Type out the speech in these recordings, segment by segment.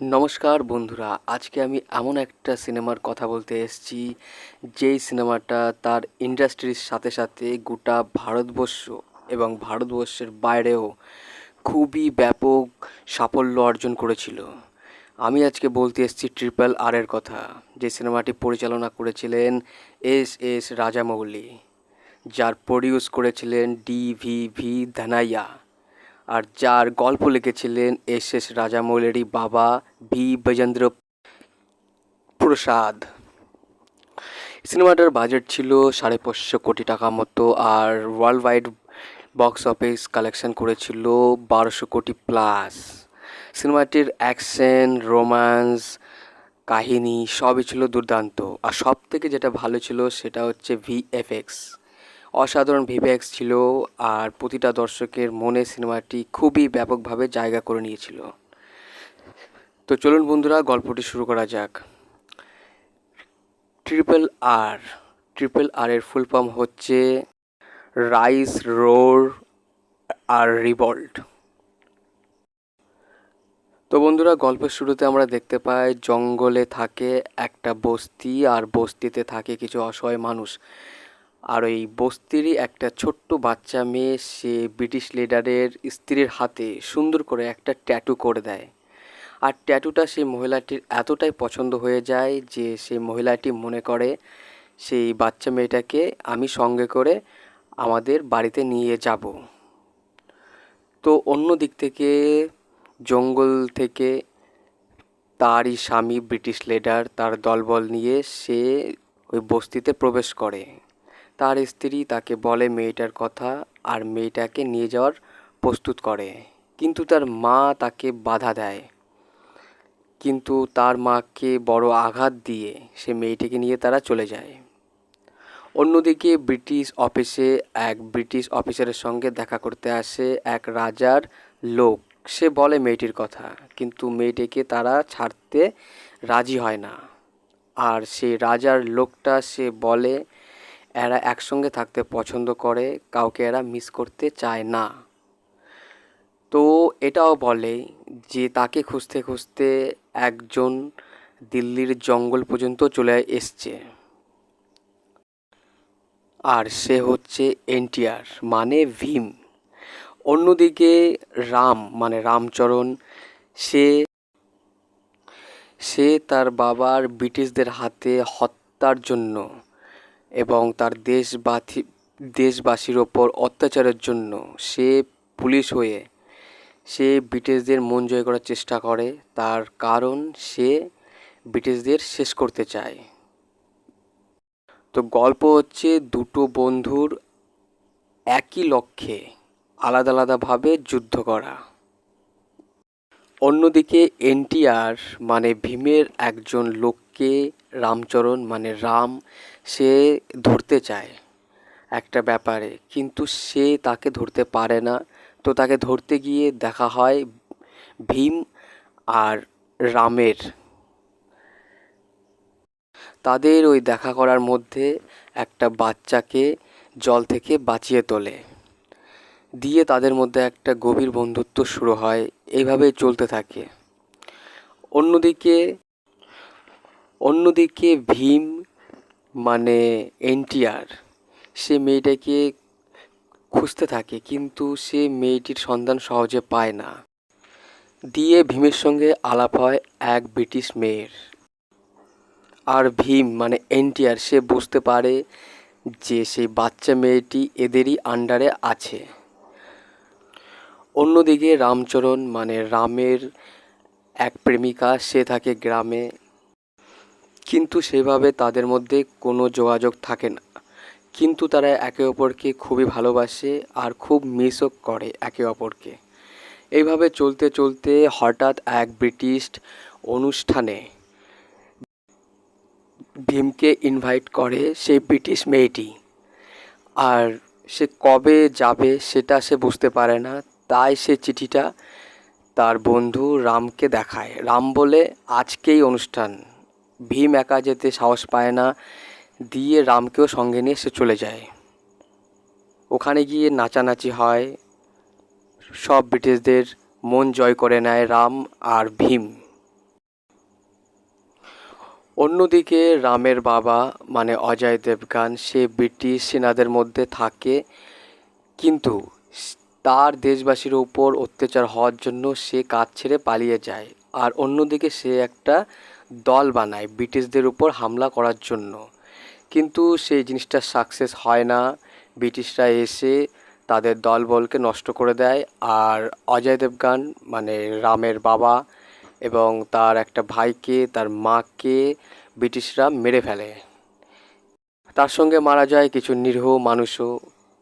নমস্কার বন্ধুরা, আজকে আমি এমন একটা সিনেমার কথা বলতে এসেছি, যেই সিনেমাটা তার ইন্ডাস্ট্রির সাথে সাথে গোটা ভারতবর্ষ এবং ভারতবর্ষের বাইরেও খুবই ব্যাপক সাফল্য অর্জন করেছিল। আমি আজকে বলতে এসেছি ট্রিপল আর এর কথা, যে সিনেমাটি পরিচালনা করেছিলেন এস এস রাজামৌলি, যার প্রডিউস করেছিলেন ডি ভি ভি ধানাইয়া। আর যার গল্প লিখেছিলেন এস এস রাজামৌলেরই বাবা ভি বজেন্দ্র প্রসাদ। সিনেমাটার বাজেট ছিল সাড়ে পাঁচশো কোটি টাকা মতো আর world wide box office collection করেছিল বারোশো কোটি প্লাস। সিনেমাটির অ্যাকশন, রোম্যান্স, কাহিনী সবই ছিল দুর্দান্ত। আর সব থেকে যেটা ভালো ছিল সেটা হচ্ছে ভিএফএক্স। অসাধারণ ভিভ্যাক্স ছিল আর প্রতিটা দর্শকের মনে সিনেমাটি খুবই ব্যাপকভাবে জায়গা করে নিয়েছিল। তো চলুন বন্ধুরা, গল্পটি শুরু করা যাক। ট্রিপল আর ট্রিপল আর এর ফুল ফর্ম হচ্ছে রাইস, রোর আর রিভল্ট তো বন্ধুরা, গল্পের শুরুতে আমরা দেখতে পাই, জঙ্গলে থাকে একটা বস্তি আর বস্তিতে থাকে কিছু অসহায় মানুষ। আর ওই বস্তিরই একটা ছোট্ট বাচ্চা মেয়ে, সে ব্রিটিশ লিডারের স্ত্রীর হাতে সুন্দর করে একটা ট্যাটু করে দেয়। আর ট্যাটুটা সেই মহিলাটির এতটাই পছন্দ হয়ে যায় যে সেই মহিলাটি মনে করে, সেই বাচ্চা মেয়েটাকে আমি সঙ্গে করে আমাদের বাড়িতে নিয়ে যাব। তো অন্য দিক থেকে, জঙ্গল থেকে তারই স্বামী ব্রিটিশ লিডার তার দলবল নিয়ে সে ওই বস্তিতে প্রবেশ করে। তার স্ত্রী তাকে বলে মেয়েটার কথা আর মেয়েটাকে নিয়ে যাওয়ার প্রস্তুত করে। কিন্তু তার মা তাকে বাধা দেয়। কিন্তু তার মাকে বড় আঘাত দিয়ে সে মেয়েটিকে নিয়ে তারা চলে যায়। অন্যদিকে ব্রিটিশ অফিসে এক ব্রিটিশ অফিসারের সঙ্গে দেখা করতে আসে এক রাজার লোক। সে বলে মেয়েটির কথা, কিন্তু মেয়েটিকে তারা ছাড়তে রাজি হয় না। আর সেই রাজার লোকটা সে বলে এরা একসঙ্গে থাকতে পছন্দ করে, কাউকে এরা মিস করতে চায় না। তো এটাও বলে যে তাকে খুঁজতে খুঁজতে একজন দিল্লির জঙ্গল পর্যন্ত চলে এসছে। আর সে হচ্ছে এনটিআর মানে ভীম। অন্যদিকে রাম মানে রামচরণ, সে সে তার বাবার ব্রিটিশদের হাতে হত্যার জন্য এবং তার দেশবাসী দেশবাসীর ওপর অত্যাচারের জন্য সে পুলিশ হয়ে সে ব্রিটিশদের মন জয় করার চেষ্টা করে। তার কারণ সে ব্রিটিশদের শেষ করতে চায়। তো গল্প হচ্ছে দুটো বন্ধুর একই লক্ষ্যে আলাদা আলাদাভাবে যুদ্ধ করা। অন্যদিকে এনটিআর মানে ভীমের একজন লোককে রামচরণ মানে রাম সে ধরতে চায় একটা ব্যাপারে। কিন্তু সে তাকে ধরতে পারে না। তো তাকে ধরতে গিয়ে দেখা হয় ভীম আর রামের। তাদের ওই দেখা করার মধ্যে একটা বাচ্চাকে জল থেকে বাঁচিয়ে তোলে। দিয়ে তাদের মধ্যে একটা গভীর বন্ধুত্ব শুরু হয়। এইভাবে চলতে থাকে। অন্যদিকে অন্যদিকে ভীম মানে এনটিআর, সে মেয়েটাকে খুঁজতে থাকে, কিন্তু সে মেয়েটির সন্ধান সহজে পায় না। দিয়ে ভীমের সঙ্গে আলাপ হয় এক ব্রিটিশ মেয়ের। আর ভীম মানে এনটিআর, সে বুঝতে পারে যে সেই বাচ্চা মেয়েটি এদেরই আন্ডারে আছে। অন্যদিকে রামচরণ মানে রামের এক প্রেমিকা, সে থাকে গ্রামে। কিন্তু সেভাবে তাদের মধ্যে কোনো যোগাযোগ থাকে না। কিন্তু তারা একে অপরকে খুবই ভালোবাসে আর খুব মিসও করে একে অপরকে। এইভাবে চলতে চলতে হঠাৎ এক ব্রিটিশ অনুষ্ঠানে ভীমকে ইনভাইট করে সেই ব্রিটিশ মেয়েটি। আর সে কবে যাবে সেটা সে বুঝতে পারে না। তাই সে চিঠিটা তার বন্ধু রামকে দেখায়। রাম বলে, আজকেই অনুষ্ঠান। ভীম একা যেতে সাহস পায় না, দিয়ে রামকেও সঙ্গে নিয়ে সে চলে যায়। ওখানে গিয়ে নাচানাচি হয়, সব ব্রিটিশদের মন জয় করে নেয় রাম আর ভীম। অন্যদিকে রামের বাবা মানে অজয় দেবগান, সে ব্রিটিশ সেনাদের মধ্যে থাকে, কিন্তু তার দেশবাসীর উপর অত্যাচার হওয়ার জন্য সে কাজ ছেড়ে পালিয়ে যায়। আর অন্যদিকে সে একটা দল বানায় ব্রিটিশদের উপর হামলা করার জন্য। কিন্তু সেই জিনিসটা সাকসেস হয় না। ব্রিটিশরা এসে তাদের দলবলকে নষ্ট করে দেয় আর অজয় দেবগান মানে রামের বাবা এবং তার একটা ভাইকে, তার মাকে ব্রিটিশরা মেরে ফেলে। তার সঙ্গে মারা যায় কিছু নিরীহ মানুষও।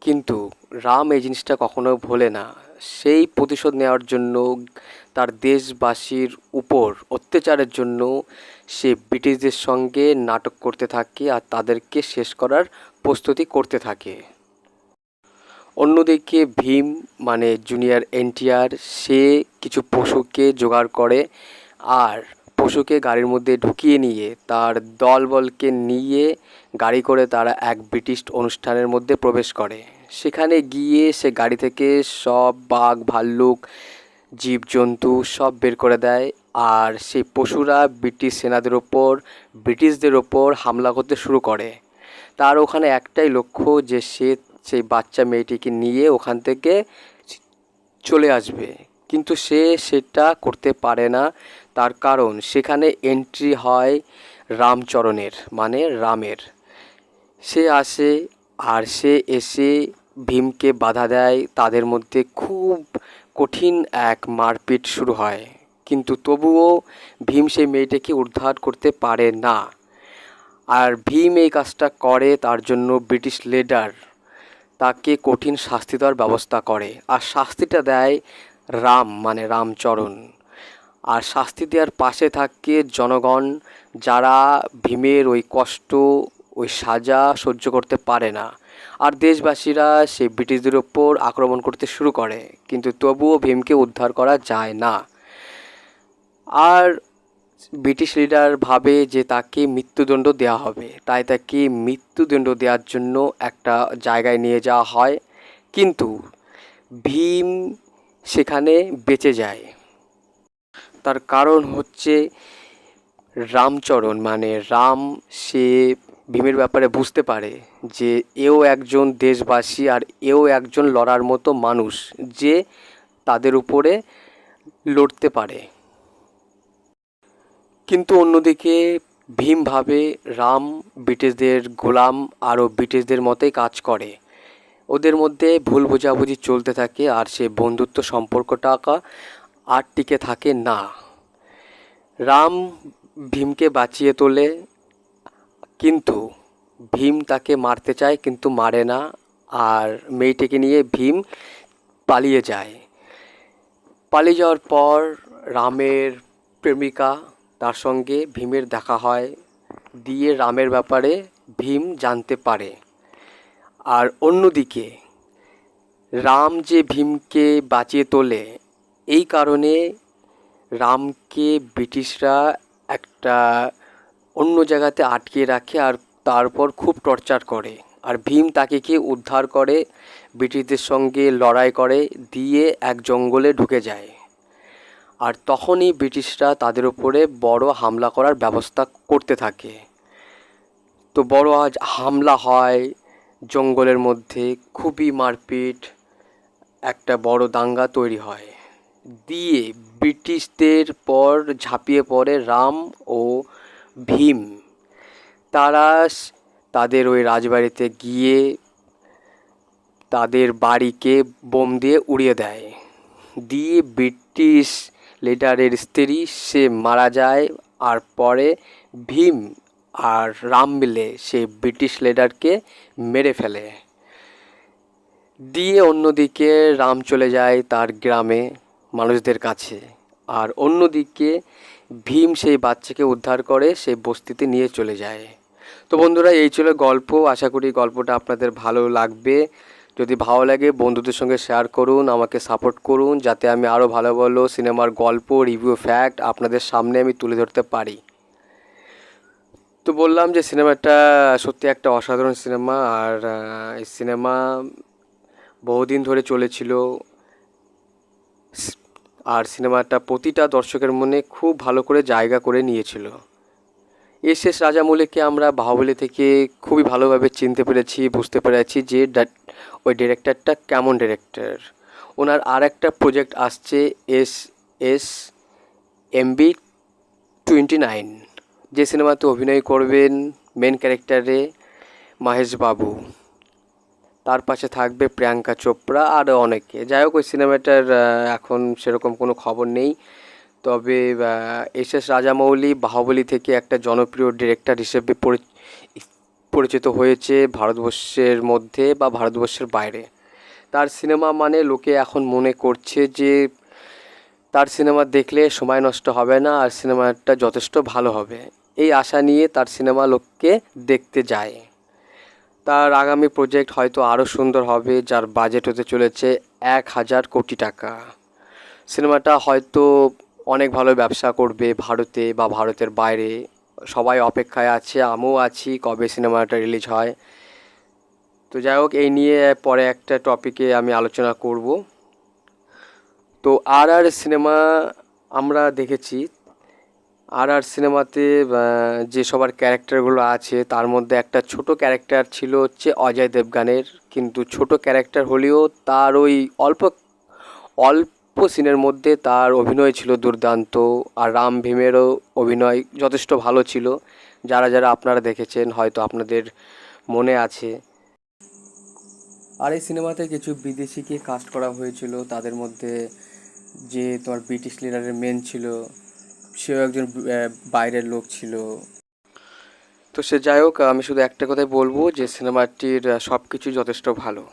কিন্তু রাম এই জিনিসটা কখনো ভোলে না। সেই প্রতিশোধ নেওয়ার জন্য তার দেশবাসীর উপর অত্যাচারের জন্য সে ব্রিটিশদের সঙ্গে নাটক করতে থাকে আর তাদেরকে শেষ করার প্রস্তুতি করতে থাকে। অন্যদিকে ভীম মানে জুনিয়র এনটিআর, সে কিছু পশুকে জোগাড় করে আর পশুকে গাড়ির মধ্যে ঢুকিয়ে নিয়ে তার দলবলকে নিয়ে গাড়ি করে তারা এক ব্রিটিশ অনুষ্ঠানের মধ্যে প্রবেশ করে। সেখানে গিয়ে সে গাড়ি থেকে সব বাঘ, ভাল্লুক জীবজন্তু সব বের করে দেয়। আর সেই পশুরা ব্রিটিশ সেনাদের ওপর, ব্রিটিশদের ওপর হামলা করতে শুরু করে। তার ওখানে একটাই লক্ষ্য যে সে সেই বাচ্চা মেয়েটিকে নিয়ে ওখান থেকে চলে আসবে। কিন্তু সে সেটা করতে পারে না। তার কারণ, সেখানে এন্ট্রি হয় রামচরণের মানে রামের। সে আসে আর সে এসে ভীমকে বাধা দেয়। তাদের মধ্যে খুব কঠিন এক মারপিট শুরু হয়। কিন্তু তবুও ভীম সেই মেয়েটাকে উদ্ধার করতে পারে না। আর ভীম এই কাজটা করে তার জন্য ব্রিটিশ লিডার। তাকে কঠিন শাস্তি দেওয়ার ব্যবস্থা করে। আর শাস্তিটা দেয় রাম মানে রামচরণ। আর শাস্তি দেওয়ার পাশে থাকে জনগণ, যারা ভীমের ওই কষ্ট, ওই সাজা সহ্য করতে পারে না। আর দেশবাসীরা সেই ব্রিটিশদের ওপর আক্রমণ করতে শুরু করে, কিন্তু তবুও ভীমকে উদ্ধার করা যায় না। আর ব্রিটিশ লিডার ভাবে যে তাকে মৃত্যুদণ্ড দেওয়া হবে, তাই তাকে মৃত্যুদণ্ড দেওয়ার জন্য একটা জায়গায় নিয়ে যাওয়া হয়। কিন্তু ভীম সেখানে বেঁচে যায়। তার কারণ হচ্ছে রামচরণ মানে রাম সে ভীমের ব্যাপারে বুঝতে পারে যে এও একজন দেশবাসী আর এও একজন লড়ার মতো মানুষ যে তাদের উপরে লড়তে পারে। কিন্তু অন্যদিকে ভীম ভাবে রাম ব্রিটিশদের গোলাম আরও ব্রিটিশদের মতোই কাজ করে। ওদের মধ্যে ভুল বোঝাবুঝি চলতে থাকে আর সে বন্ধুত্ব সম্পর্কটাকা আর টিকে থাকে না। রাম ভীমকে বাঁচিয়ে তোলে কিন্তু ভীম তাকে মারতে চায়, কিন্তু মারে না আর মেয়েটিকে নিয়ে ভীম পালিয়ে যায়। পালিয়ে যাওয়ার পর রামের প্রেমিকা, তার সঙ্গে ভীমের দেখা হয়। দিয়ে রামের ব্যাপারে ভীম জানতে পারে। আর অন্যদিকে রাম যে ভীমকে বাঁচিয়ে তোলে, এই কারণে রামকে ব্রিটিশরা একটা অন্য জায়গাতে আটকে রাখে আর তারপর খুব টর্চার করে। আর ভীম তাকে কি উদ্ধার করে, ব্রিটিশদের সঙ্গে লড়াই করে, দিয়ে এক জঙ্গলে ঢুকে যায়। আর তখনই ব্রিটিশরা তাদের উপরে বড় হামলা করার ব্যবস্থা করতে থাকে। তো বড় আজ হামলা হয় জঙ্গলের মধ্যে, খুবই মারপিট একটা বড় দাঙ্গা তৈরি হয়। দিয়ে ব্রিটিশদের পর ঝাঁপিয়ে পড়ে রাম ও ভীম। তারা তাদের ওই রাজবাড়িতে গিয়ে তাদের বাড়িকে বোম দিয়ে উড়িয়ে দেয়। দিয়ে ব্রিটিশ লিডারের স্ত্রী, সে মারা যায় আর পরে ভীম আর রাম মিলে সে ব্রিটিশ লিডারকে মেরে ফেলে। দিয়ে অন্যদিকে রাম চলে যায় তার গ্রামে মানুষদের কাছে। আর অন্যদিকে ভীম সেই বাচ্চাকে উদ্ধার করে সেই বস্তিতে নিয়ে চলে যায়। তো বন্ধুরা, এই ছিল গল্প। আশা করি গল্পটা আপনাদের ভালো লাগবে। যদি ভালো লাগে, বন্ধুদের সঙ্গে শেয়ার করুন, আমাকে সাপোর্ট করুন, যাতে আমি আরও ভালো ভালো সিনেমার গল্প রিভিউ ফ্যাক্ট আপনাদের সামনে আমি তুলে ধরতে পারি। তো বললাম যে সিনেমাটা সত্যি একটা অসাধারণ সিনেমা, আর এই সিনেমা বহুদিন ধরে চলেছিল। আর সিনেমাটা প্রতিটা দর্শকের মনে খুব ভালো করে জায়গা করে নিয়েছিল। এস এস রাজামৌলিকে আমরা বাহুবলী থেকে খুবই ভালোভাবে চিনতে পেরেছি, বুঝতে পেরেছি যে ওই ডিরেক্টরটা কেমন ডিরেক্টর। ওনার আর একটা প্রজেক্ট আসছে S S MB twenty nine, যে সিনেমাতে অভিনয় করবেন মেন ক্যারেক্টারে মাহেশ বাবু তার পাশে থাকবে প্রিয়াঙ্কা চোপড়া আর অনেকে। যাই হোক, ওই সিনেমাটার এখন সেরকম কোনো খবর নেই। তবে এস এস রাজামৌলি বাহুবলী থেকে একটা জনপ্রিয় ডিরেক্টর হিসেবে পরি- পরিচিত হয়েছে ভারতবর্ষের মধ্যে বা ভারতবর্ষের বাইরে। তার সিনেমা মানে লোকে এখন মনে করছে যে, তার সিনেমা দেখলে সময় নষ্ট হবে না আর সিনেমাটা যথেষ্ট ভালো হবে। এই আশা নিয়ে তার সিনেমা লোককে দেখতে যায়। তার আগামী প্রজেক্ট হয়তো আরও সুন্দর হবে, যার বাজেট হতে চলেছে এক হাজার কোটি টাকা। সিনেমাটা হয়তো অনেক ভালো ব্যবসা করবে ভারতে বা ভারতের বাইরে। সবাই অপেক্ষায় আছে, আমিও আছি কবে সিনেমাটা রিলিজ হয়। তো যাই হোক, এই নিয়ে পরে একটা টপিকে আমি আলোচনা করব। তো আর আর সিনেমা আমরা দেখেছি আর আর সিনেমাতে যে সবার ক্যারেক্টারগুলো আছে, তার মধ্যে একটা ছোট ক্যারেক্টার ছিল হচ্ছে অজয় দেবগানের। কিন্তু ছোট ক্যারেক্টার হলেও তার ওই অল্প অল্প সিনের মধ্যে তার অভিনয় ছিল দুর্দান্ত আর রাম ভীমেরও অভিনয় যথেষ্ট ভালো ছিল। যারা যারা আপনারা দেখেছেন, হয়তো আপনাদের মনে আছে। আর এই সিনেমাতে কিছু বিদেশিকে কাস্ট করা হয়েছিল। তাদের মধ্যে যে তোমার ব্রিটিশ লিডারের মেন ছিল সেও একজন বাইরের লোক ছিল। তো সে যাই হোক, আমি শুধু একটা কথাই বলব যে, সিনেমাটির সব কিছুই যথেষ্ট ভালো।